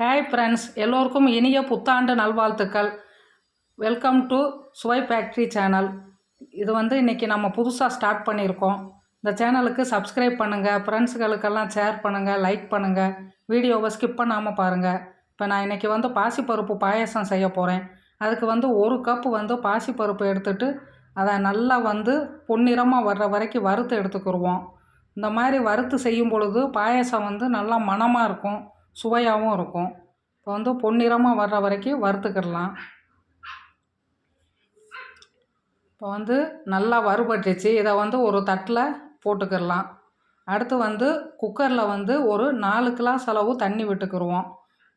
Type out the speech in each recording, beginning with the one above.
Hi friends எல்லோருக்கும் இனிய புத்தாண்டு நல்வாழ்த்துக்கள். Welcome to Suvai factory channel இது வந்து இன்றைக்கி நம்ம புதுசாக ஸ்டார்ட் பண்ணியிருக்கோம். இந்த சேனலுக்கு சப்ஸ்கிரைப் பண்ணுங்கள் ஃப்ரெண்ட்ஸுகளுக்கெல்லாம் ஷேர் பண்ணுங்கள் லைக் பண்ணுங்கள் வீடியோவை ஸ்கிப் பண்ணாமல் பாருங்கள் இப்போ நான் இன்றைக்கி வந்து பாசிப்பருப்பு பாயாசம் செய்ய போகிறேன் அதுக்கு வந்து ஒரு கப்பு வந்து பாசிப்பருப்பு எடுத்துட்டு அதை நல்லா வந்து பொன்னிறமாக வர்ற வரைக்கும் வறுத்து எடுத்துக்கிடுவோம் இந்த மாதிரி வறுத்து செய்யும் பொழுது பாயாசம் வந்து நல்லா மணமாக இருக்கும். சுவையாகவும் இருக்கும். இப்போ வந்து பொன்னிறமாக வர்ற வரைக்கும் வறுத்துக்கிடலாம். இப்போ வந்து நல்லா வறுபட்டுச்சு. இதை வந்து ஒரு தட்டில் போட்டுக்கிடலாம். அடுத்து வந்து குக்கரில் வந்து ஒரு நாலு கிளாஸ் அளவு தண்ணி விட்டுக்கிடுவோம்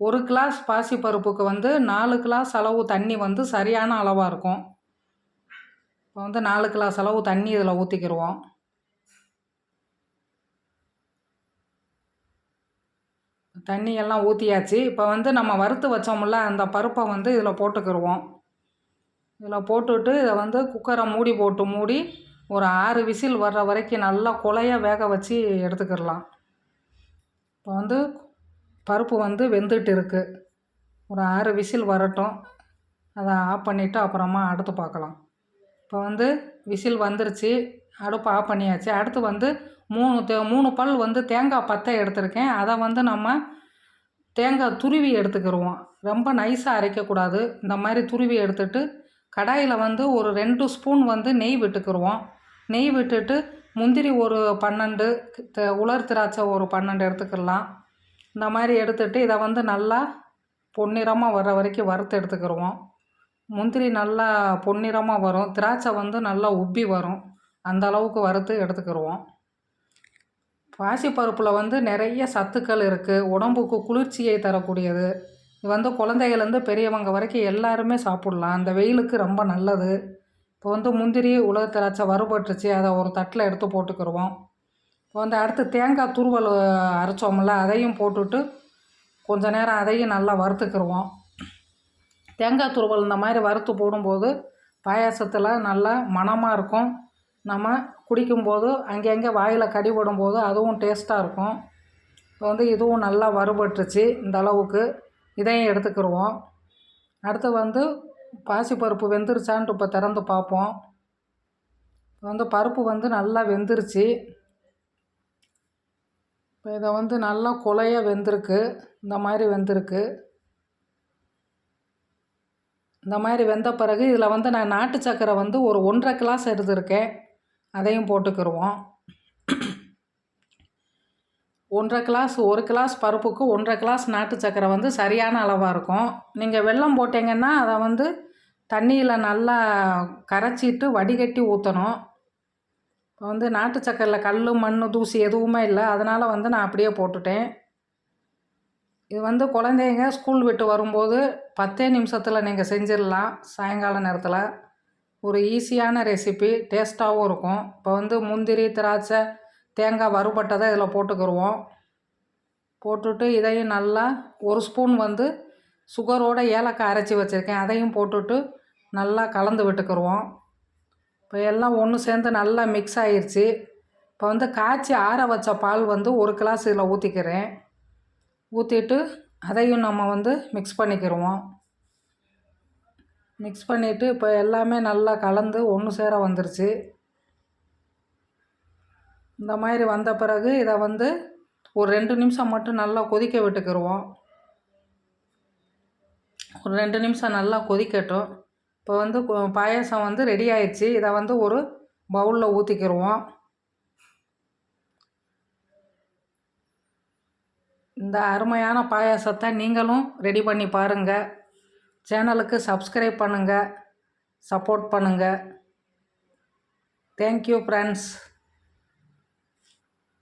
ஒரு கிளாஸ் பாசிப்பருப்புக்கு வந்து நாலு கிளாஸ் அளவு தண்ணி வந்து சரியான அளவாக இருக்கும். இப்போ வந்து நாலு கிளாஸ் அளவு தண்ணி இதில் ஊற்றிக்கிடுவோம் தண்ணியெல்லாம் ஊற்றியாச்சு இப்போ வந்து நம்ம வறுத்து வச்சோம்ல அந்த பருப்பை வந்து இதில் போட்டுக்கிடுவோம் இதில் போட்டுட்டு இதை வந்து குக்கரை மூடி போட்டு மூடி ஒரு ஆறு விசில் வர்ற வரைக்கும் நல்லா குழைய வேக வச்சு எடுத்துக்கிடலாம். இப்போ வந்து பருப்பு வந்து வெந்துட்டு இருக்குது ஒரு ஆறு விசில் வரட்டும். அதை ஆஃப் பண்ணிவிட்டு அப்புறமா அடுத்து பார்க்கலாம் இப்போ வந்து விசில் வந்துருச்சு. அடுப்பு ஆஃப் பண்ணியாச்சு. அடுத்து வந்து மூணு தே மூணு பல் வந்து தேங்காய் பத்தை எடுத்திருக்கேன். அதை வந்து நம்ம தேங்காய் துருவி எடுத்துக்கிடுவோம் ரொம்ப நைஸாக அரைக்கக்கூடாது. இந்த மாதிரி துருவி எடுத்துட்டு கடாயில் வந்து ஒரு ரெண்டு ஸ்பூன் வந்து நெய் விட்டுக்கிடுவோம் நெய் விட்டுட்டு முந்திரி ஒரு பன்னெண்டு த- உலர் திராட்சை ஒரு பன்னெண்டு எடுத்துக்கிடலாம். இந்த மாதிரி எடுத்துட்டு இதை வந்து நல்லா பொன்னிறமாக வர்ற வரைக்கும் வறுத்து எடுத்துக்கிடுவோம் முந்திரி நல்லா பொன்னிறமாக வரும். திராட்சை வந்து நல்லா உப்பி வரும். அந்த அளவுக்கு வறுத்து எடுத்துக்கிடுவோம் பாசிப்பருப்பில் வந்து நிறைய சத்துக்கள் இருக்குது உடம்புக்கு குளிர்ச்சியை தரக்கூடியது. இது வந்து குழந்தைகள்லேருந்து பெரியவங்க வரைக்கும் எல்லாருமே சாப்பிட்லாம். அந்த வெயிலுக்கு ரொம்ப நல்லது. இப்போ வந்து முந்திரி உலக திராட்சை வறுபட்டுருச்சு. அதை ஒரு தட்டில் எடுத்து போட்டுக்கிடுவோம் இப்போ வந்து அடுத்து தேங்காய் துருவல் அரைச்சோம்ல அதையும் போட்டுட்டு கொஞ்ச நேரம் அதையும் நல்லா வறுத்துக்கிடுவோம் தேங்காய் துருவல் இந்த மாதிரி வறுத்து போடும்போது பாயாசத்தில் நல்லா மணமாக இருக்கும். நம்ம குடிக்கும்போது அங்கங்கே வாயில் கடிபடும் போது அதுவும் டேஸ்ட்டாக இருக்கும். இப்போ வந்து இதுவும் நல்லா வறுபட்டுருச்சு இந்த அளவுக்கு. இதையும் எடுத்துக்கிடுவோம் அடுத்து வந்து பாசிப்பருப்பு வெந்துருச்சான்ட்டு இப்போ திறந்து பார்ப்போம். வந்து பருப்பு வந்து நல்லா வெந்துருச்சு. இப்போ இதை வந்து நல்லா குழைய வெந்திருக்கு. இந்த மாதிரி வெந்திருக்கு. இந்த மாதிரி வெந்த பிறகு இதில் வந்து நான் நாட்டு சக்கரை வந்து ஒரு ஒன்றரை கிளாஸ் எடுத்திருக்கேன். அதையும் போட்டுக்கிடுவோம் ஒன்றரை கிளாஸ் ஒரு கிளாஸ் பருப்புக்கு ஒன்றரை கிளாஸ் நாட்டு சக்கரை வந்து சரியான அளவாக இருக்கும். நீங்கள் வெள்ளம் போட்டிங்கன்னா அதை வந்து தண்ணியில் நல்லா கரைச்சிட்டு வடிகட்டி ஊற்றணும் இப்போ வந்து நாட்டு சக்கரையில் கல் மண் தூசி எதுவுமே இல்லை. அதனால் வந்து நான் அப்படியே போட்டுட்டேன். இது வந்து குழந்தைங்க ஸ்கூல் விட்டு வரும்போது பத்தே நிமிஷத்தில் நீங்கள் செஞ்சிடலாம் சாயங்கால நேரத்தில். ஒரு ஈஸியான ரெசிபி டேஸ்ட்டாகவும் இருக்கும். இப்போ வந்து முந்திரி திராட்சை தேங்காய் வறுபட்டதை இதில் போட்டுக்கிடுவோம் போட்டுட்டு இதையும் நல்லா ஒரு ஸ்பூன் வந்து சுகரோட ஏலக்காய் அரைச்சி வச்சுருக்கேன். அதையும் போட்டுட்டு நல்லா கலந்து விட்டுக்கிடுவோம் இப்போ எல்லாம் ஒன்று சேர்ந்து நல்லா மிக்ஸ் ஆயிடுச்சு இப்போ வந்து காய்ச்சி ஆற வச்ச பால் வந்து ஒரு கிளாஸ் இதில் ஊற்றிக்கிறேன் ஊற்றிட்டு அதையும் நம்ம வந்து மிக்ஸ் பண்ணிக்கிடுவோம் மிக்ஸ் பண்ணிவிட்டு இப்போ எல்லாமே நல்லா கலந்து ஒன்று சேர வந்துருச்சு. இந்த மாதிரி வந்த பிறகு இதை வந்து ஒரு ரெண்டு நிமிஷம் மட்டும் நல்லா கொதிக்க விட்டுக்கிடுவோம் ஒரு ரெண்டு நிமிஷம் நல்லா கொதிக்கட்டும். இப்போ வந்து கொ- பாயாசம் வந்து ரெடி ஆயிடுச்சு இதை வந்து ஒரு பவுலில் ஊற்றிக்கிடுவோம் இந்த அருமையான பாயாசத்தை நீங்களும் ரெடி பண்ணி பாருங்கள் சேனலுக்கு சப்ஸ்கிரைப் பண்ணுங்கள் சப்போர்ட் பண்ணுங்கள் தேங்க்யூ ஃப்ரெண்ட்ஸ்